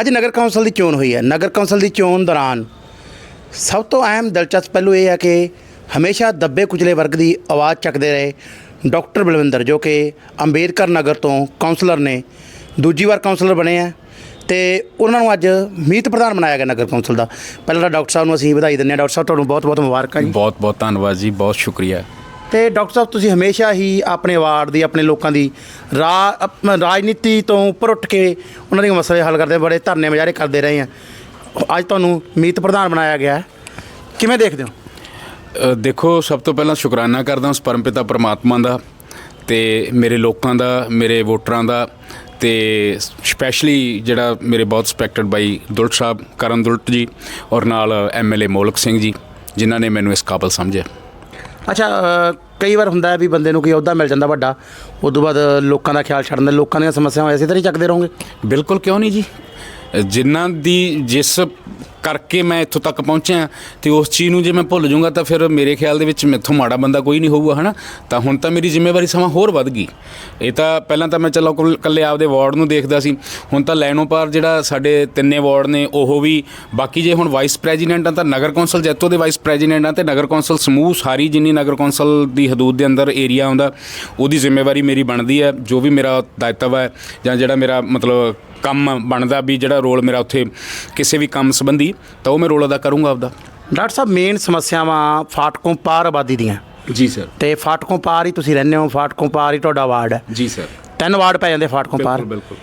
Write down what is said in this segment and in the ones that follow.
ਅੱਜ ਨਗਰ ਕੌਂਸਲ ਦੀ ਚੋਣ ਹੋਈ ਹੈ। ਨਗਰ ਕੌਂਸਲ ਦੀ ਚੋਣ ਦੌਰਾਨ ਸਭ ਤੋਂ ਅਹਿਮ ਦਿਲਚਸਪ ਪਹਿਲੂ ਇਹ ਹੈ ਕਿ ਹਮੇਸ਼ਾ ਦੱਬੇ ਕੁਚਲੇ ਵਰਗ ਦੀ ਆਵਾਜ਼ ਚੱਕਦੇ ਰਹੇ ਡਾਕਟਰ ਬਲਵਿੰਦਰ, ਜੋ ਕਿ ਅੰਬੇਦਕਰ ਨਗਰ ਤੋਂ ਕਾਉਂਸਲਰ ਨੇ, ਦੂਜੀ ਵਾਰ ਕਾਉਂਸਲਰ ਬਣੇ ਆ ਤੇ ਉਹਨਾਂ ਨੂੰ ਅੱਜ ਮੀਤ ਪ੍ਰਧਾਨ ਬਣਾਇਆ ਗਿਆ ਨਗਰ ਕੌਂਸਲ ਦਾ। ਪਹਿਲਾਂ ਤਾਂ ਡਾਕਟਰ ਸਾਹਿਬ ਨੂੰ ਅਸੀਂ ਵਧਾਈ ਦਿੰਦੇ ਹਾਂ। ਡਾਕਟਰ ਸਾਹਿਬ, ਤੁਹਾਨੂੰ ਬਹੁਤ ਬਹੁਤ ਮੁਬਾਰਕਾਂ ਜੀ। ਬਹੁਤ ਬਹੁਤ ਧੰਨਵਾਦ ਜੀ। ਬਹੁਤ ਸ਼ੁਕਰੀਆ। ਤੇ ਡਾਕਟਰ ਸਾਹਿਬ ਤੁਸੀਂ ਹਮੇਸ਼ਾ ਹੀ ਆਪਣੇ ਵਾਰਡ ਦੀ ਆਪਣੇ ਲੋਕਾਂ ਦੀ ਰਾ- ਅਪ- ਰਾਜਨੀਤੀ ਤੋਂ ਉੱਪਰ ਉੱਠ ਕੇ ਉਹਨਾਂ ਦੇ ਮਸਲੇ ਹੱਲ ਕਰਦੇ ਬੜੇ ਧਰਨੇ ਮੁਜ਼ਾਹਰੇ ਕਰਦੇ ਰਹੇ ਆ। ਅੱਜ ਤੁਹਾਨੂੰ ਮੀਤ ਪ੍ਰਧਾਨ ਬਣਾਇਆ ਗਿਆ ਹੈ। ਕਿਵੇਂ ਦੇਖਦੇ ਹੋ? ਅ, ਦੇਖੋ ਸਭ ਤੋਂ ਪਹਿਲਾਂ ਸ਼ੁਕਰਾਨਾ ਕਰਦਾ ਉਸ ਪਰਮਪਿਤਾ ਪਰਮਾਤਮਾ ਦਾ ਤੇ ਮੇਰੇ ਲੋਕਾਂ ਦਾ ਮੇਰੇ ਵੋਟਰਾਂ ਦਾ ਤੇ ਸਪੈਸ਼ਲੀ ਜਿਹੜਾ ਮੇਰੇ ਬਹੁਤ ਸਪੈਕਟਡ ਬਾਈ ਦੁਲਟ ਸਾਹਿਬ ਕਰਨ ਦੁਲਟ ਜੀ ਔਰ ਨਾਲ ਐਮਐਲਏ ਮੋਲਕ ਸਿੰਘ ਜੀ ਜਿਨ੍ਹਾਂ ਨੇ ਮੈਨੂੰ ਇਸ ਕਾਬਲ ਸਮਝਿਆ। ਅੱਛਾ ਅ, ਕਈ ਵਾਰ ਹੁੰਦਾ ਹੈ ਵੀ ਬੰਦੇ ਨੂੰ ਕੋਈ ਅਹੁਦਾ ਮਿਲ ਜਾਂਦਾ ਵੱਡਾ ਉਸ ਤੋਂ ਬਾਅਦ ਲੋਕਾਂ ਦਾ ਖਿਆਲ ਛੱਡਣ ਦੇ ਲੋਕਾਂ ਦੀਆਂ ਸਮੱਸਿਆਵਾਂ ਇਸੇ ਤਰ੍ਹਾਂ ਹੀ ਚੱਕਦੇ ਰਹੋਗੇ? ਬਿਲਕੁਲ ਕਿਉਂ ਨਹੀਂ ਜੀ? ਜਿਨ੍ਹਾਂ ਦੀ ਜਿਸ ਕਰਕੇ ਮੈਂ ਇੱਥੋਂ ਤੱਕ ਪਹੁੰਚਿਆ ਤੇ ਉਸ ਚੀਜ਼ ਨੂੰ ਜੇ ਮੈਂ ਭੁੱਲ ਜਾਊਂਗਾ ਤਾਂ ਫਿਰ ਮੇਰੇ ਖਿਆਲ ਦੇ ਵਿੱਚ ਮੈਥੋਂ ਮਾੜਾ ਬੰਦਾ ਕੋਈ ਨਹੀਂ ਹੋਊਗਾ, ਹਨਾ? ਤਾਂ ਹੁਣ ਤਾਂ ਮੇਰੀ ਜ਼ਿੰਮੇਵਾਰੀ ਸਮਾਂ ਹੋਰ ਵੱਧ ਗਈ। ਇਹ ਤਾਂ ਪਹਿਲਾਂ ਤਾਂ ਮੈਂ ਚਲੋ ਕੁੱਲ- ਇਕੱਲੇ ਆਪਦੇ ਵਾਰਡ ਨੂੰ ਦੇਖਦਾ ਸੀ। ਹੁਣ ਤਾਂ ਲੈਣੋ ਪਾਰ ਜਿਹੜਾ ਸਾਡੇ ਤਿੰਨੇ ਵਾਰਡ ਨੇ, ਉਹ ਵੀ ਬਾਕੀ ਜੇ ਹੁਣ ਵਾਈਸ ਪ੍ਰੈਜ਼ੀਡੈਂਟ ਆ ਤਾਂ ਨਗਰ ਕੌਂਸਲ, ਜੈਤੋ ਦੇ ਵਾਈਸ ਪ੍ਰੈਜ਼ੀਡੈਂਟ ਆ ਤੇ ਨਗਰ ਕੌਂਸਲ ਸਮੂਹ ਸਾਰੀ ਜਿੰਨੀ ਨਗਰ ਕੌਂਸਲ ਦੀ ਹਦੂਦ ਦੇ ਅੰਦਰ ਏਰੀਆ ਆਉਂਦਾ, ਉਹਦੀ ਜ਼ਿੰਮੇਵਾਰੀ ਮੇਰੀ ਬਣਦੀ ਹੈ। ਜੋ ਵੀ ਮੇਰਾ ਦਾਇਤਵ ਹੈ ਜਾਂ ਜਿਹੜਾ ਮੇਰਾ ਮਤਲਬ ਕੰਮ ਬਣਦਾ ਵੀ ਜਿਹੜਾ ਰੋਲ ਮੇਰਾ ਉੱਥੇ ਕਿਸੇ ਵੀ ਕੰਮ ਸੰਬੰਧੀ ਤਾਂ ਉਹ ਮੈਂ ਰੋਲ ਅਦਾ ਕਰੂੰਗਾ ਆਪਦਾ। ਡਾਕਟਰ ਸਾਹਿਬ ਮੇਨ ਸਮੱਸਿਆਵਾਂ ਫਾਟਕੋਂ ਪਾਰ ਆਬਾਦੀ ਦੀਆਂ। ਜੀ ਸਰ ਤੇ ਫਾਟਕੋਂ ਪਾਰ ਹੀ ਤੁਸੀਂ ਰਹਿੰਦੇ ਹੋ ਫਾਟਕੋਂ ਪਾਰ ਹੀ ਤੁਹਾਡਾ ਵਾਰਡ ਹੈ। ਜੀ ਸਰ ਤਿੰਨ ਵਾਰਡ ਪੈ ਜਾਂਦੇ ਫਾਟਕੋਂ ਪਾਰ। ਬਿਲਕੁਲ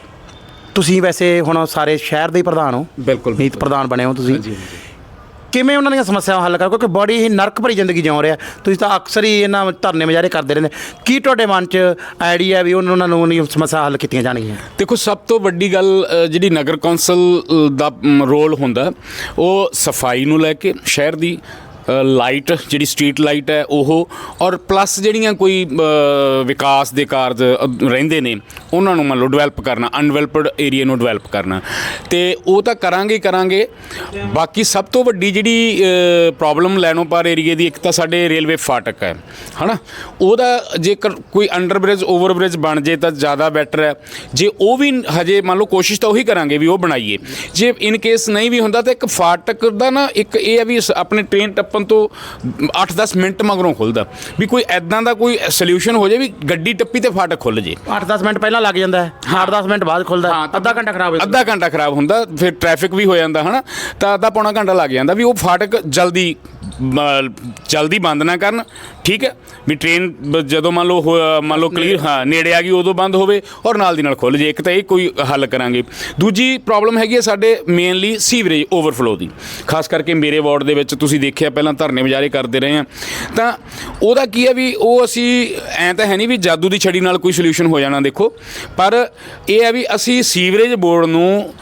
ਤੁਸੀਂ ਵੈਸੇ ਹੁਣ ਸਾਰੇ ਸ਼ਹਿਰ ਦੇ ਪ੍ਰਧਾਨ ਹੋ। ਬਿਲਕੁਲ। ਮੀਤ ਪ੍ਰਧਾਨ ਬਣੇ ਹੋ ਤੁਸੀਂ। ਹਾਂਜੀ ਹਾਂਜੀ। ਕਿਵੇਂ ਉਹਨਾਂ ਦੀਆਂ ਸਮੱਸਿਆਵਾਂ ਹੱਲ ਕਰੋ, ਕਿਉਂਕਿ ਬੜੀ ਹੀ ਨਰਕ ਭਰੀ ਜ਼ਿੰਦਗੀ ਜਿਉ ਰਿਹਾ। ਤੁਸੀਂ ਤਾਂ ਅਕਸਰ ਹੀ ਇਹਨਾਂ ਧਰਨੇ ਮੁਜ਼ਾਹਰੇ ਕਰਦੇ ਰਹਿੰਦੇ। ਕੀ ਤੁਹਾਡੇ ਮਨ 'ਚ ਆਈਡੀਆ ਵੀ ਉਹਨਾਂ ਉਹਨਾਂ ਨੂੰ ਉਹਨਾਂ ਸਮੱਸਿਆ ਹੱਲ ਕੀਤੀਆਂ ਜਾਣਗੀਆਂ? ਦੇਖੋ, ਸਭ ਤੋਂ ਵੱਡੀ ਗੱਲ ਜਿਹੜੀ ਨਗਰ ਕੌਂਸਲ ਦਾ ਰੋਲ ਹੁੰਦਾ, ਉਹ ਸਫ਼ਾਈ ਨੂੰ ਲੈ ਕੇ, ਸ਼ਹਿਰ ਦੀ ਲਾਈਟ ਜਿਹੜੀ ਸਟਰੀਟ ਲਾਈਟ ਹੈ, ਉਹ, ਔਰ ਪਲੱਸ ਜਿਹੜੀਆਂ ਕੋਈ ਵਿਕਾਸ ਦੇ ਕਾਰਜ ਰਹਿੰਦੇ ਨੇ, ਉਹਨਾਂ ਨੂੰ ਮੰਨ ਲਓ ਡਿਵੈਲਪ ਕਰਨਾ ਅਨਡਿਵੈਲਪਡ ਏਰੀਆ ਨੂੰ ਡਿਵੈਲਪ ਕਰਨਾ। ਤੇ ਉਹ ਤਾਂ ਕਰਾਂਗੇ ਹੀ ਕਰਾਂਗੇ। ਬਾਕੀ ਸਭ ਤੋਂ ਵੱਡੀ ਜਿਹੜੀ ਪ੍ਰੋਬਲਮ ਲੈਣੋਂ ਪਾਰ ਏਰੀਏ ਦੀ, ਇੱਕ ਤਾਂ ਸਾਡੇ ਰੇਲਵੇ ਫਾਟਕ ਹੈ, ਹਨਾ? ਉਹਦਾ ਜੇਕਰ ਕੋਈ ਅੰਡਰ ਬ੍ਰਿਜ ਓਵਰ ਬ੍ਰਿਜ ਬਣ ਜੇ ਤਾਂ ਜ਼ਿਆਦਾ ਬੈਟਰ ਹੈ। ਜੇ ਉਹ ਵੀ ਹਜੇ ਮੰਨ ਲਓ ਕੋਸ਼ਿਸ਼ ਤਾਂ ਉਹੀ ਕਰਾਂਗੇ ਵੀ ਉਹ ਬਣਾਈਏ। ਜੇ ਇਨ ਕੇਸ ਨਹੀਂ ਵੀ ਹੁੰਦਾ ਤਾਂ ਇੱਕ ਫਾਟਕ ਦਾ ਨਾ, ਇੱਕ ਇਹ ਹੈ ਵੀ ਆਪਣੇ ਟ੍ਰੇਨ ਟੱਪ ਟੱਪਣ ਤੋਂ 8-10 ਮਿੰਟ ਮਗਰੋਂ ਖੁੱਲਦਾ। ਵੀ ਕੋਈ ਐਦਾਂ ਦਾ ਕੋਈ ਸੋਲੂਸ਼ਨ ਹੋ ਜਾਏ ਵੀ ਗੱਡੀ ਟੱਪੀ ਤੇ ਫਾਟਕ ਖੁੱਲ ਜੇ। 8-10 ਮਿੰਟ ਪਹਿਲਾਂ ਲੱਗ ਜਾਂਦਾ ਹੈ। 8-10 ਮਿੰਟ ਬਾਅਦ ਖੁੱਲਦਾ ਅੱਧਾ ਘੰਟਾ ਖਰਾਬ ਹੋ ਜਾਂਦਾ। ਅੱਧਾ ਘੰਟਾ ਖਰਾਬ ਹੁੰਦਾ ਫਿਰ ਟ੍ਰੈਫਿਕ ਵੀ ਹੋ ਜਾਂਦਾ ਹਨਾ। ਤਾਂ ਅੱਧਾ ਪੌਣਾ ਘੰਟਾ ਲੱਗ ਜਾਂਦਾ ਵੀ ਉਹ ਫਾਟਕ ਜਲਦੀ ਜਲਦੀ ਬੰਦ ਨਾ ਕਰਨ, ਠੀਕ ਹੈ? ਵੀ ਟ੍ਰੇਨ ਬ- ਜਦੋਂ ਮੰਨ ਲਓ ਹੋ- ਮੰਨ ਲਓ ਕਲੀਅਰ ਹਾਂ, ਨੇੜੇ ਆ ਗਈ, ਉਦੋਂ ਬੰਦ ਹੋਵੇ ਔਰ ਨਾਲ ਦੀ ਨਾਲ ਖੁੱਲ ਜੇ, ਇੱਕ ਤਾਂ ਇਹ ਕੋਈ ਹੱਲ ਕਰਾਂਗੇ। ਦੂਜੀ ਪ੍ਰੋਬਲਮ ਹੈਗੀ ਹੈ ਸਾਡੇ ਮੇਨਲੀ ਸੀਵਰੇਜ ਓਵਰਫਲੋ ਦੀ। ਖਾਸ ਕਰਕੇ ਮੇਰੇ ਵਾਰਡ ਦੇ ਵਿੱਚ ਤੁਸੀਂ ਦੇਖਿਆ, ਪਹਿਲਾਂ ਧਰਨੇ ਵਿਚਾਰੇ ਕਰਦੇ ਰਹੇ ਆ ਤਾਂ ਉਹਦਾ ਕੀ ਹੈ ਵੀ ਉਹ ਅਸੀਂ, ਐਂ ਤਾਂ ਹੈ ਨਹੀਂ ਵੀ ਜਾਦੂ ਦੀ ਛੜੀ ਨਾਲ ਕੋਈ ਸੋਲੂਸ਼ਨ ਹੋ ਜਾਣਾ, ਦੇਖੋ। ਪਰ ਇਹ ਹੈ ਵੀ ਅਸੀਂ ਸੀਵਰੇਜ ਬੋਰਡ ਨੂੰ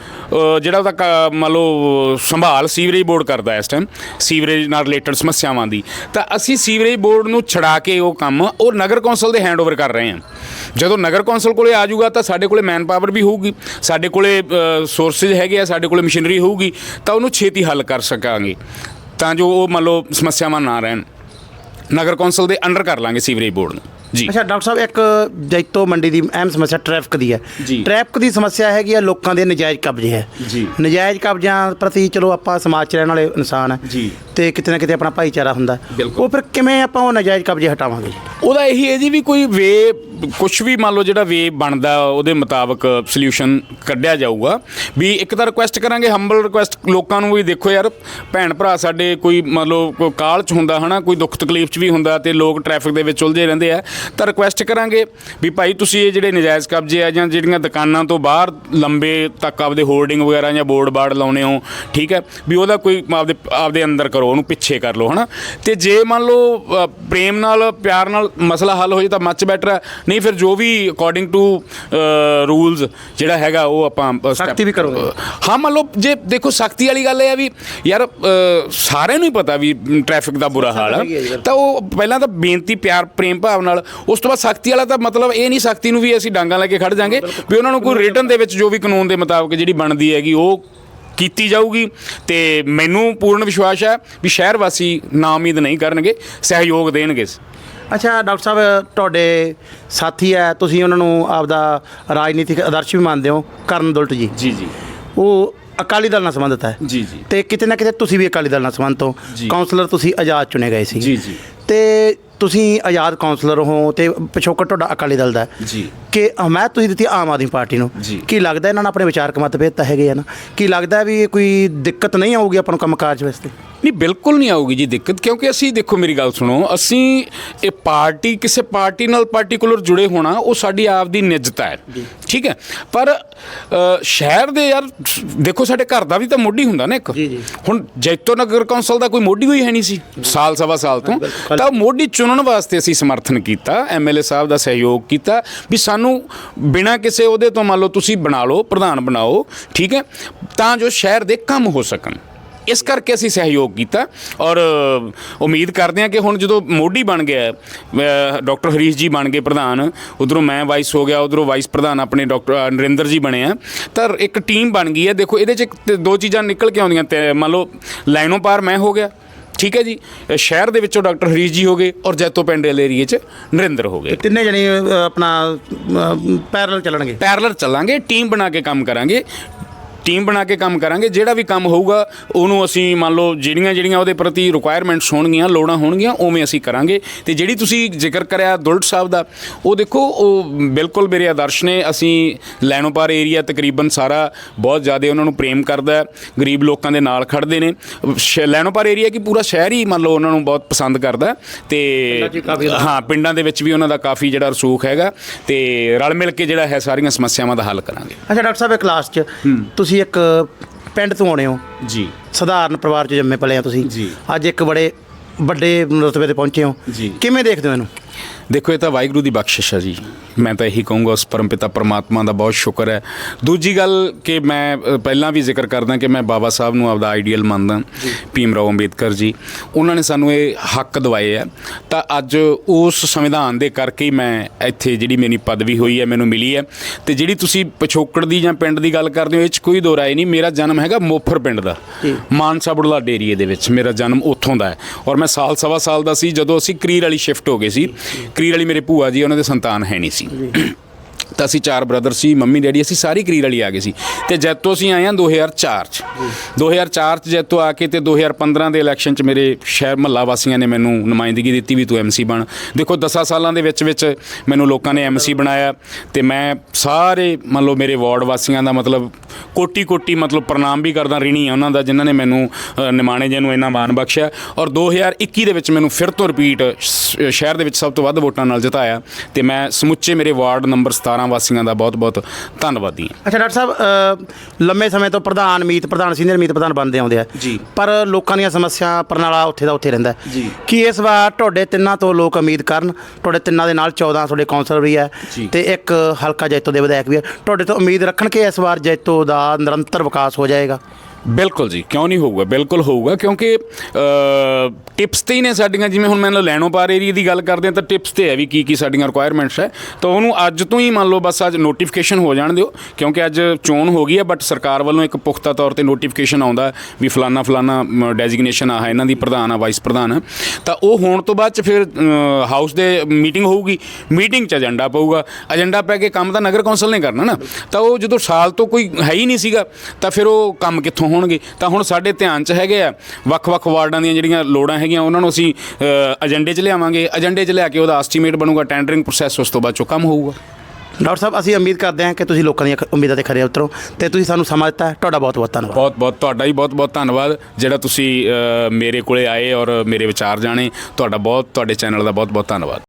ਜਿਹੜਾ ਉਹਦਾ ਕ- ਮੰਨ ਲਓ, ਸੰਭਾਲ ਸੀਵਰੇਜ ਬੋਰਡ ਕਰਦਾ ਇਸ ਟਾਈਮ ਸੀਵਰੇਜ ਨਾਲ ਰਿਲੇਟਡ ਸਮੱਸਿਆਵਾਂ ਦੀ। ਤਾਂ ਅਸੀਂ ਸੀਵਰੇਜ ਬੋਰਡ ਨੂੰ ਛੜਾ ਕੇ ਉਹ ਕੰਮ, ਉਹ ਨਗਰ ਕੌਂਸਲ ਦੇ ਹੈਂਡਓਵਰ ਕਰ ਰਹੇ ਹਾਂ। ਜਦੋਂ ਨਗਰ ਕੌਂਸਲ ਕੋਲੇ ਆ ਜਾਊਗਾ ਤਾਂ ਸਾਡੇ ਕੋਲੇ ਮੈਨ ਪਾਵਰ ਵੀ ਹੋਊਗੀ, ਸਾਡੇ ਕੋਲੇ ਸੋਰਸਸ ਹੈਗੇ ਆ, ਸਾਡੇ ਕੋਲੇ ਮਸ਼ੀਨਰੀ ਹੋਊਗੀ, ਤਾਂ ਉਹਨੂੰ ਛੇਤੀ ਹੱਲ ਕਰ ਸਕਾਂਗੇ। ਤਾਂ ਜੋ ਉਹ ਮੰਨ ਲਓ ਸਮੱਸਿਆਵਾਂ ਨਾ ਰਹਿਣ। ਨਗਰ ਕੌਂਸਲ ਦੇ ਅੰਡਰ ਕਰ ਲਾਂਗੇ ਸੀਵਰੇਜ ਬੋਰਡ ਨੂੰ। ਜੀ ਅੱਛਾ ਡਾਕਟਰ ਸਾਹਿਬ ਇੱਕ ਜੈਤੋ ਮੰਡੀ ਦੀ ਅਹਿਮ ਸਮੱਸਿਆ ਟ੍ਰੈਫਿਕ ਦੀ ਹੈ। ਟ੍ਰੈਫਿਕ ਦੀ ਸਮੱਸਿਆ ਹੈਗੀ ਆ ਲੋਕਾਂ ਦੇ ਨਜਾਇਜ਼ ਕਬਜ਼ੇ ਹੈ ਜੀ। ਨਜਾਇਜ਼ ਕਬਜ਼ਿਆਂ ਪ੍ਰਤੀ ਚਲੋ ਆਪਾਂ ਸਮਾਜ 'ਚ ਰਹਿਣ ਵਾਲੇ ਇਨਸਾਨ ਹੈ ਜੀ। ਤੇ ਕਿਤੇ ਨਾ ਕਿਤੇ ਆਪਣਾ ਭਾਈਚਾਰਾ ਹੁੰਦਾ। ਉਹ ਫਿਰ ਕਿਵੇਂ ਆਪਾਂ ਉਹ ਨਜਾਇਜ਼ ਕਬਜ਼ੇ ਹਟਾਵਾਂਗੇ ਉਹਦਾ ਇਹੀ ਹੈ ਜੀ ਵੀ ਕੋਈ ਵੇ ਕੁਝ ਵੀ ਮੰਨ ਲਓ ਜਿਹੜਾ ਵੇ ਬਣਦਾ, ਉਹਦੇ ਮੁਤਾਬਕ ਸੋਲੂਸ਼ਨ ਕੱਢਿਆ ਜਾਊਗਾ। ਵੀ ਇੱਕ ਤਾਂ ਰਿਕੁਐਸਟ ਕਰਾਂਗੇ ਹੰਬਲ ਰਿਕੁਐਸਟ ਲੋਕਾਂ ਨੂੰ ਵੀ ਦੇਖੋ ਯਾਰ, ਭੈਣ ਭਰਾ ਸਾਡੇ ਕੋਈ ਮੰਨ ਲਓ, ਕੋਈ ਕਾਲ ਚ ਹੁੰਦਾ ਹਨਾ, ਕੋਈ ਦੁੱਖ ਤਕਲੀਫ ਚ ਵੀ ਹੁੰਦਾ ਤੇ ਲੋਕ ਟ੍ਰੈਫਿਕ ਦੇ ਵਿੱਚ ਉਲਝੇ ਰਹਿੰਦੇ ਆ, ਤਾਂ ਰਿਕੁਐਸਟ ਕਰਾਂਗੇ ਵੀ ਭਾਈ ਤੁਸੀਂ ਇਹ ਜਿਹੜੇ ਨਜਾਇਜ਼ ਕਬਜ਼ੇ ਆ ਜਾਂ ਜਿਹੜੀਆਂ ਦੁਕਾਨਾਂ ਤੋਂ ਬਾਹਰ ਲੰਬੇ ਤੱਕ ਆਪਦੇ ਹੋਰਡਿੰਗ ਵਗੈਰਾ ਜਾਂ ਬੋਰਡ ਬਾਰਡ ਲਾਉਣੇ ਹੋ, ਠੀਕ ਹੈ, ਵੀ ਉਹਦਾ ਕੋਈ ਆਪਦੇ ਆਪਦੇ ਅੰਦਰ ਕਰੋ, ਉਹਨੂੰ ਪਿੱਛੇ ਕਰ ਲਓ ਹਨਾ। ਤੇ ਜੇ ਮੰਨ ਲਓ ਪ੍ਰੇਮ ਨਾਲ, ਪਿਆਰ ਨਾਲ ਮਸਲਾ ਹੱਲ ਹੋ ਜੇ ਤਾਂ ਮੱਚ ਬੈਟਰ ਹੈ ਨਹੀਂ ਫਿਰ ਜੋ ਵੀ ਅਕੋਰਡਿੰਗ ਟੂ ਰੂਲਸ ਜਿਹੜਾ ਹੈਗਾ ਉਹ ਆਪਾਂ ਸਖਤੀ ਵੀ ਕਰੋਗੇ। ਹਾਂ ਮੰਨ ਲਓ ਜੇ ਦੇਖੋ ਸਖਤੀ ਵਾਲੀ ਗੱਲ ਇਹ ਆ ਵੀ ਯਾਰ ਸਾਰਿਆਂ ਨੂੰ ਹੀ ਪਤਾ ਵੀ ਟ੍ਰੈਫਿਕ ਦਾ ਬੁਰਾ ਹਾਲ ਆ। ਤਾਂ ਉਹ ਪਹਿਲਾਂ ਤਾਂ ਬੇਨਤੀ ਪਿਆਰ ਪ੍ਰੇਮ ਭਾਵ ਨਾਲ ਉਸ ਤੋਂ ਬਾਅਦ ਸਖਤੀ ਵਾਲਾ ਤਾਂ ਮਤਲਬ ਇਹ ਨਹੀਂ ਸਖਤੀ ਨੂੰ ਵੀ ਅਸੀਂ ਡਾਂਗਾ ਲੈ ਕੇ ਖੜ ਜਾਾਂਗੇ ਵੀ ਉਹਨਾਂ ਨੂੰ ਕੋਈ ਰਿਟਰਨ ਦੇ ਵਿੱਚ ਜੋ ਵੀ ਕਾਨੂੰਨ ਦੇ ਮੁਤਾਬਕ ਜਿਹੜੀ ਬਣਦੀ ਹੈਗੀ ਉਹ ਕੀਤੀ ਜਾਊਗੀ ਤੇ ਮੈਨੂੰ ਪੂਰਨ ਵਿਸ਼ਵਾਸ ਹੈ ਵੀ ਸ਼ਹਿਰ ਵਾਸੀ ਨਾ ਉਮੀਦ ਨਹੀਂ ਕਰਨਗੇ ਸਹਿਯੋਗ ਦੇਣਗੇ ਅੱਛਾ ਡਾਕਟਰ ਸਾਹਿਬ ਤੁਹਾਡੇ ਸਾਥੀ ਹੈ ਤੁਸੀਂ ਉਹਨਾਂ ਨੂੰ ਆਪਦਾ ਰਾਜਨੀਤਿਕ ਆਦਰਸ਼ ਵੀ ਮੰਨਦੇ ਹੋ ਕਰਨ ਦੁਲਟ ਜੀ ਜੀ ਜੀ ਉਹ ਅਕਾਲੀ ਦਲ ਨਾਲ ਸੰਬੰਧਿਤ ਹੈ ਜੀ, ਜੀ। ਤੇ ਕਿਤੇ ਨਾ ਕਿਤੇ ਤੁਸੀਂ ਵੀ ਅਕਾਲੀ ਦਲ ਨਾਲ ਸੰਬੰਧਿਤ ਹੋ। ਕਾਉਂਸਲਰ ਤੁਸੀਂ ਆਜ਼ਾਦ ਚੁਣੇ ਗਏ ਸੀ ਜੀ, ਜੀ। ਤੇ ਤੁਸੀਂ ਆਜ਼ਾਦ ਕਾਉਂਸਲਰ ਹੋ ਤੇ ਪਿਛੋਕੜ ਤੁਹਾਡਾ ਅਕਾਲੀ ਦਲ ਦਾ। ਜੀ। ਕਿ ਹਮਾਇਤ ਤੁਸੀਂ ਦਿੱਤੀ ਆਮ ਆਦਮੀ ਪਾਰਟੀ ਨੂੰ। ਕੀ ਲੱਗਦਾ ਇਹਨਾਂ ਨਾਲ ਆਪਣੇ ਵਿਚਾਰਕ ਮਤਭੇਦ ਤਾਂ ਹੈਗੇ ਆ ਨਾ ਕੀ ਲੱਗਦਾ ਵੀ ਇਹ ਕੋਈ ਦਿੱਕਤ ਨਹੀਂ ਆਊਗੀ ਆਪਾਂ ਨੂੰ ਕੰਮਕਾਜ ਵਾਸਤੇ ਨਹੀਂ ਬਿਲਕੁਲ ਨਹੀਂ ਆਊਗੀ ਜੀ ਦਿੱਕਤ ਕਿਉਂਕਿ ਅਸੀਂ ਦੇਖੋ ਮੇਰੀ ਗੱਲ ਸੁਣੋ ਅਸੀਂ ਇਹ ਪਾਰਟੀ ਕਿਸੇ ਪਾਰਟੀ ਨਾਲ ਪਾਰਟਿਕੂਲਰ ਜੁੜੇ ਹੋਣਾ ਉਹ ਸਾਡੀ ਆਪ ਦੀ ਨਿਜਤਾ ਹੈ। ਠੀਕ ਹੈ? ਪਰ ਸ਼ਹਿਰ ਦੇ ਯਾਰ ਦੇਖੋ ਸਾਡੇ ਘਰ ਦਾ ਵੀ ਤਾਂ ਮੋਢੀ ਹੁੰਦਾ ਨਾ ਇੱਕ। ਜੀ, ਜੀ। ਹੁਣ ਜੈਤੋ ਨਗਰ ਕੌਂਸਲ ਦਾ ਕੋਈ ਮੋਢੀ ਹੋਈ ਹੈ ਨਹੀਂ ਸੀ ਸਾਲ ਸਵਾ ਸਾਲ ਤੋਂ। ਤਾਂ ਮੋਢੀ ਚੁਣਨ ਵਾਸਤੇ ਅਸੀਂ ਸਮਰਥਨ ਕੀਤਾ ਐਮਐਲਏ ਸਾਹਿਬ ਦਾ ਸਹਿਯੋਗ ਕੀਤਾ ਵੀ ਸਾਨੂੰ ਬਿਨਾਂ ਕਿਸੇ ਉਹਦੇ ਤੋਂ ਮੰਨ ਲਓ ਤੁਸੀਂ ਬਣਾ ਲਓ ਪ੍ਰਧਾਨ ਬਣਾਓ ਠੀਕ ਹੈ? ਤਾਂ ਜੋ ਸ਼ਹਿਰ ਦੇ ਕੰਮ ਹੋ ਸਕਣ। ਇਸ ਕਰਕੇ ਅਸੀਂ ਸਹਿਯੋਗ ਕੀਤਾ ਔਰ ਉਮੀਦ ਕਰਦੇ ਹਾਂ ਕਿ ਹੁਣ ਜਦੋਂ ਮੋਢੀ ਬਣ ਗਿਆ ਡਾਕਟਰ ਹਰੀਸ਼ ਜੀ ਬਣ ਗਏ ਪ੍ਰਧਾਨ ਉਧਰੋਂ ਮੈਂ ਵਾਈਸ ਹੋ ਗਿਆ ਉਧਰੋਂ ਵਾਈਸ ਪ੍ਰਧਾਨ ਆਪਣੇ ਡਾਕਟਰ ਨਰਿੰਦਰ ਜੀ ਬਣੇ ਆ ਤਾਂ ਇੱਕ ਟੀਮ ਬਣ ਗਈ ਹੈ। ਦੇਖੋ ਇਹਦੇ ਚ ਦੋ ਚੀਜ਼ਾਂ ਨਿਕਲ ਕੇ ਆਉਂਦੀਆਂ ਤੇ ਮੰਨ ਲਓ ਲਾਈਨੋਂ ਪਾਰ ਮੈਂ ਹੋ ਗਿਆ ਠੀਕ ਹੈ ਜੀ? ਸ਼ਹਿਰ ਦੇ ਵਿੱਚੋਂ ਡਾਕਟਰ ਹਰੀਸ਼ ਜੀ ਹੋ ਗਏ ਔਰ ਜੈਤੋ ਪਿੰਡ ਵਾਲੇ ਏਰੀਏ 'ਚ ਨਰਿੰਦਰ ਹੋ ਗਏ। ਤਿੰਨੇ ਜਣੇ ਆਪਣਾ ਪੈਰਲ ਚੱਲਣਗੇ? ਪੈਰਲਰ ਚੱਲਾਂਗੇ ਟੀਮ ਬਣਾ ਕੇ ਕੰਮ ਕਰਾਂਗੇ ਟੀਮ ਬਣਾ ਕੇ ਕੰਮ ਕਰਾਂਗੇ ਜਿਹੜਾ ਵੀ ਕੰਮ ਹੋਊਗਾ ਉਹਨੂੰ ਅਸੀਂ ਮੰਨ ਲਓ ਜਿਹੜੀਆਂ ਜਿਹੜੀਆਂ ਉਹਦੇ ਪ੍ਰਤੀ ਰਿਕੁਆਇਰਮੈਂਟਸ ਹੋਣਗੀਆਂ ਲੋੜਾਂ ਹੋਣਗੀਆਂ ਉਵੇਂ ਅਸੀਂ ਕਰਾਂਗੇ। ਤੇ ਜਿਹੜੀ ਤੁਸੀਂ ਜ਼ਿਕਰ ਕਰਿਆ ਦੁਲਟ ਸਾਹਿਬ ਦਾ ਉਹ ਦੇਖੋ ਉਹ ਬਿਲਕੁਲ ਮੇਰੇ ਆਦਰਸ਼ ਨੇ ਅਸੀਂ ਲੈਣੋਪਾਰ ਏਰੀਆ ਤਕਰੀਬਨ ਸਾਰਾ ਬਹੁਤ ਜ਼ਿਆਦਾ ਉਹਨਾਂ ਨੂੰ ਪ੍ਰੇਮ ਕਰਦਾ ਹੈ ਗਰੀਬ ਲੋਕਾਂ ਦੇ ਨਾਲ ਖੜਦੇ ਨੇ। ਸ਼- ਲੈਣੋਪਾਰ ਏਰੀਆ ਕੀ ਪੂਰਾ ਸ਼ਹਿਰ ਹੀ ਮੰਨ ਲਓ ਉਹਨਾਂ ਨੂੰ ਬਹੁਤ ਪਸੰਦ ਕਰਦਾ ਤੇ ਹਾਂ ਪਿੰਡਾਂ ਦੇ ਵਿੱਚ ਵੀ ਉਹਨਾਂ ਦਾ ਕਾਫੀ ਜਿਹੜਾ ਰਸੂਖ ਹੈਗਾ ਤੇ ਰਲ ਮਿਲ ਕੇ ਜਿਹੜਾ ਹੈ ਸਾਰੀਆਂ ਸਮੱਸਿਆਵਾਂ ਦਾ ਹੱਲ ਕਰਾਂਗੇ। ਅੱਛਾ ਡਾਕਟਰ ਸਾਹਿਬ ਇਹ ਕਲਾਸ 'ਚ। ਤੁਸੀਂ ਇੱਕ ਪਿੰਡ ਤੋਂ ਆਉਣੇ ਹੋ। ਜੀ। ਸਧਾਰਨ ਪਰਿਵਾਰ 'ਚ ਜੰਮੇ ਪਲੇ ਆ ਤੁਸੀਂ। ਜੀ। ਅੱਜ ਇੱਕ ਬੜੇ ਵੱਡੇ ਰਤਬੇ ਤੇ ਪਹੁੰਚੇ ਹੋ। ਜੀ। ਕਿਵੇਂ ਦੇਖਦੇ ਹੋ ਇਹਨੂੰ? ਦੇਖੋ ਇਹ ਤਾਂ ਵਾਹਿਗੁਰੂ ਦੀ ਬਖਸ਼ਿਸ਼ ਹੈ ਜੀ। ਮੈਂ ਤਾਂ ਇਹੀ ਕਹੂੰਗਾ ਉਸ ਪਰਮਪਿਤਾ ਪਰਮਾਤਮਾ ਦਾ ਬਹੁਤ ਸ਼ੁਕਰ ਹੈ। ਦੂਜੀ ਗੱਲ ਕਿ ਮੈਂ ਅ, ਪਹਿਲਾਂ ਵੀ ਜ਼ਿਕਰ ਕਰਦਾ ਕਿ ਮੈਂ ਬਾਬਾ ਸਾਹਿਬ ਨੂੰ ਆਪਦਾ ਆਈਡੀਅਲ ਮੰਨਦਾ ਭੀਮ ਰਾਓ ਅੰਬੇਦਕਰ ਜੀ। ਉਹਨਾਂ ਨੇ ਸਾਨੂੰ ਇਹ ਹੱਕ ਦਵਾਏ ਆ। ਤਾਂ ਅੱਜ ਉਸ ਸੰਵਿਧਾਨ ਦੇ ਕਰਕੇ ਹੀ ਮੈਂ ਇੱਥੇ ਜਿਹੜੀ ਮੇਰੀ ਪਦਵੀ ਹੋਈ ਹੈ ਮੈਨੂੰ ਮਿਲੀ ਹੈ। ਤੇ ਜਿਹੜੀ ਤੁਸੀਂ ਪਿਛੋਕੜ ਦੀ ਜਾਂ ਪਿੰਡ ਦੀ ਗੱਲ ਕਰਦੇ ਹੋ ਇਹ 'ਚ ਕੋਈ ਦੋ ਰਾਏ ਨਹੀਂ। ਮੇਰਾ ਜਨਮ ਹੈਗਾ ਮੋਫਰ ਪਿੰਡ ਦਾ। ਮਾਨਸਾ ਬੁਢਲਾਡੇ ਏਰੀਏ ਦੇ ਵਿੱਚ। ਮੇਰਾ ਜਨਮ ਉੱਥੋਂ ਦਾ ਹੈ। ਔਰ ਮੈਂ ਸਾਲ ਸਵਾ ਸਾਲ ਦਾ ਸੀ ਜਦੋਂ ਅਸੀਂ ਕਰੀਰ ਵਾਲੀ ਸ਼ਿਫਟ ਹੋ ਗਏ ਸੀ। ਕਰੀਰ ਵਾਲੀ ਮੇਰੇ ਭੂਆ ਜੀ ਉਹਨਾਂ ਦੇ ਸੰਤਾਨ ਹੈ ਨਹੀਂ ਸੀ। ਤਾਂ ਅਸੀਂ ਚਾਰ ਬ੍ਰਦਰ ਸੀ ਮੰਮੀ ਡੈਡੀ ਅਸੀਂ ਸਾਰੀ ਕਰੀਰ ਵਾਲੀ ਆ ਗਏ ਸੀ। ਤੇ ਜੈਤੋ ਅਸੀਂ ਆਏ ਹਾਂ 2004 ਚ। 2004 ਚ ਜੈਤੋ ਆ ਕੇ ਤੇ 2015 ਦੇ ਇਲੈਕਸ਼ਨ ਚ ਮੇਰੇ ਸ਼ਹਿਰ ਮਹੱਲਾ ਵਾਸੀਆਂ ਨੇ ਮੈਨੂੰ ਨੁਮਾਇੰਦਗੀ ਦਿੱਤੀ ਵੀ ਤੂੰ ਐਮਸੀ ਬਣ। ਦੇਖੋ 10 ਸਾਲਾਂ ਦੇ ਵਿੱਚ ਵਿੱਚ ਮੈਨੂੰ ਲੋਕਾਂ ਨੇ ਐਮਸੀ ਬਣਾਇਆ ਤੇ ਮੈਂ ਸਾਰੇ ਮੰਨ ਲਓ ਮੇਰੇ ਵਾਰਡ ਵਾਸੀਆਂ ਦਾ ਮਤਲਬ ਕੋਟੀ ਕੋਟੀ ਮਤਲਬ ਪ੍ਰਣਾਮ ਵੀ ਕਰਦਾ ਰਿਣੀ ਆ ਉਹਨਾਂ ਦਾ ਜਿਨ੍ਹਾਂ ਨੇ ਮੈਨੂੰ ਨਿਮਾਣੇ ਜੀ ਨੂੰ ਇੰਨਾ ਮਾਣ ਬਖਸ਼ਿਆ ਔਰ 2021 ਦੇ ਵਿੱਚ ਮੈਨੂੰ ਫਿਰ ਤੋਂ ਰਿਪੀਟ ਸ਼ਹਿਰ ਦੇ ਵਿੱਚ ਸਭ ਤੋਂ ਵੱਧ ਵੋਟਾਂ ਨਾਲ ਜਿਤਾਇਆ ਤੇ ਮੈਂ ਸਮੁੱਚੇ ਮੇਰੇ ਵਾਰਡ ਨੰਬਰ 17 ਵਾਸੀਆਂ ਦਾ ਬਹੁਤ-ਬਹੁਤ ਧੰਨਵਾਦੀ ਹਾਂ ਅੱਛਾ ਡਾਕਟਰ ਸਾਹਿਬ ਲੰਮੇ ਸਮੇਂ ਤੋਂ ਪ੍ਰਧਾਨ ਮੀਤ ਪ੍ਰਧਾਨ ਸੀਨੀਅਰ ਮੀਤ ਪ੍ਰਧਾਨ ਬਣਦੇ ਆਉਂਦੇ ਆ। ਪਰ ਲੋਕਾਂ ਦੀਆਂ ਸਮੱਸਿਆ ਪ੍ਰਣਾਲਾ ਉੱਥੇ ਦਾ ਉੱਥੇ ਰਹਿੰਦਾ। ਕੀ ਇਸ ਵਾਰ ਤੁਹਾਡੇ ਤਿੰਨਾਂ ਤੋਂ ਲੋਕ ਉਮੀਦ ਕਰਨ ਤੁਹਾਡੇ ਤਿੰਨਾਂ ਦੇ ਨਾਲ 14 ਤੁਹਾਡੇ ਕਾਉਂਸਲਰ ਵੀ ਹੈ। ਤੇ ਇੱਕ ਹਲਕਾ ਜੈਤੋ ਦੇ ਵਿਧਾਇਕ ਵੀ ਹੈ ਤੁਹਾਡੇ ਤੋਂ ਉਮੀਦ ਰੱਖਣ ਕਿ ਇਸ ਵਾਰ ਜੈਤੋ ਦਾ ਨਿਰੰਤਰ ਵਿਕਾਸ ਹੋ ਜਾਏਗਾ। ਬਿਲਕੁਲ ਜੀ, ਕਿਉਂ ਨਹੀਂ ਹੋਊਗਾ? ਬਿਲਕੁਲ ਹੋਊਗਾ, ਕਿਉਂਕਿ ਟਿਪਸ ਤੇ ਹੀ ਨੇ ਸਾਡੀਆਂ, ਜਿਵੇਂ ਹੁਣ ਮੰਨ ਲੈਣੋ ਪਾਰ ਏਰੀਆ ਦੀ ਗੱਲ ਕਰਦੇ ਹਾਂ ਤਾਂ ਟਿਪਸ ਤੇ ਹੈ ਵੀ ਕੀ ਕੀ ਸਾਡੀਆਂ ਰਿਕੁਆਇਰਮੈਂਟਸ ਹੈ। ਤਾਂ ਉਹਨੂੰ ਅੱਜ ਤੋਂ ਹੀ ਮੰਨ ਲਓ ਬਸ ਅੱਜ ਨੋਟੀਫਿਕੇਸ਼ਨ ਹੋ ਜਾਣ ਦਿਓ, ਕਿਉਂਕਿ ਅੱਜ ਚੋਣ ਹੋ ਗਈ ਹੈ ਬਟ ਸਰਕਾਰ ਵੱਲੋਂ ਇੱਕ ਪੁਖਤਾ ਤੌਰ ਤੇ ਨੋਟੀਫਿਕੇਸ਼ਨ ਆਉਂਦਾ ਵੀ ਫਲਾਨਾ ਫਲਾਨਾ ਡੈਜ਼ਿਗਨੇਸ਼ਨ ਆ ਇਹਨਾਂ ਦੀ ਪ੍ਰਧਾਨ ਆ ਵਾਈਸ ਪ੍ਰਧਾਨ। ਆ ਤਾਂ ਉਹ ਹੋਣ ਤੋਂ ਬਾਅਦ ਚ ਫਿਰ ਹਾਊਸ ਦੇ ਮੀਟਿੰਗ ਹੋਊਗੀ ਮੀਟਿੰਗ ਚ ਏਜੰਡਾ ਪਊਗਾ। ਏਜੰਡਾ ਪੈ ਕੇ ਕੰਮ ਤਾਂ ਨਗਰ ਕੌਂਸਲ ਨੇ ਕਰਨਾ ਨਾ। ਤਾਂ ਉਹ ਜਦੋਂ ਸਾਲ ਤੋਂ ਕੋਈ ਹੈ ਹੀ ਨਹੀਂ ਸੀਗਾ, ਤਾਂ ਫਿਰ ਉਹ ਕੰਮ ਕਿੱਥੋਂ ਹੋਣਗੇ ਤਾਂ ਹੁਣ ਸਾਡੇ ਧਿਆਨ 'ਚ ਹੈਗੇ ਆ ਵੱਖ-ਵੱਖ ਵਾਰਡਾਂ ਦੀਆਂ ਜਿਹੜੀਆਂ ਲੋੜਾਂ ਹੈਗੀਆਂ ਉਹਨਾਂ ਨੂੰ ਅਸੀਂ ਏਜੰਡੇ 'ਚ ਲਿਆਵਾਂਗੇ। ਏਜੰਡੇ 'ਚ ਲਿਆ ਕੇ ਉਹਦਾ ਐਸਟੀਮੇਟ ਬਣੂਗਾ ਟੈਂਡਰਿੰਗ ਪ੍ਰੋਸੈਸ ਉਸ ਤੋਂ ਬਾਅਦ ਚੋਂ ਕੰਮ ਹੋਊਗਾ। ਡਾਕਟਰ ਸਾਹਿਬ ਅਸੀਂ ਉਮੀਦ ਕਰਦੇ ਹਾਂ ਕਿ ਤੁਸੀਂ ਲੋਕਾਂ ਦੀਆਂ ਉਮੀਦਾਂ ਤੇ ਖਰੇ ਉਤਰੋ ਤੇ ਤੁਸੀਂ ਸਾਨੂੰ ਸਮਾਂ ਦਿੱਤਾ। ਤੁਹਾਡਾ ਬਹੁਤ ਬਹੁਤ ਧੰਨਵਾਦ। ਬਹੁਤ ਬਹੁਤ ਤੁਹਾਡਾ ਹੀ ਬਹੁਤ ਬਹੁਤ ਧੰਨਵਾਦ। ਜਿਹੜਾ ਤੁਸੀਂ ਮੇਰੇ ਕੋਲੇ ਆਏ ਔਰ ਮੇਰੇ ਵਿਚਾਰ ਜਾਣੇ ਤੁਹਾਡਾ ਬਹੁਤ ਤੁਹਾਡੇ ਚੈਨਲ ਦਾ ਬਹੁਤ ਬਹੁਤ ਧੰਨਵਾਦ।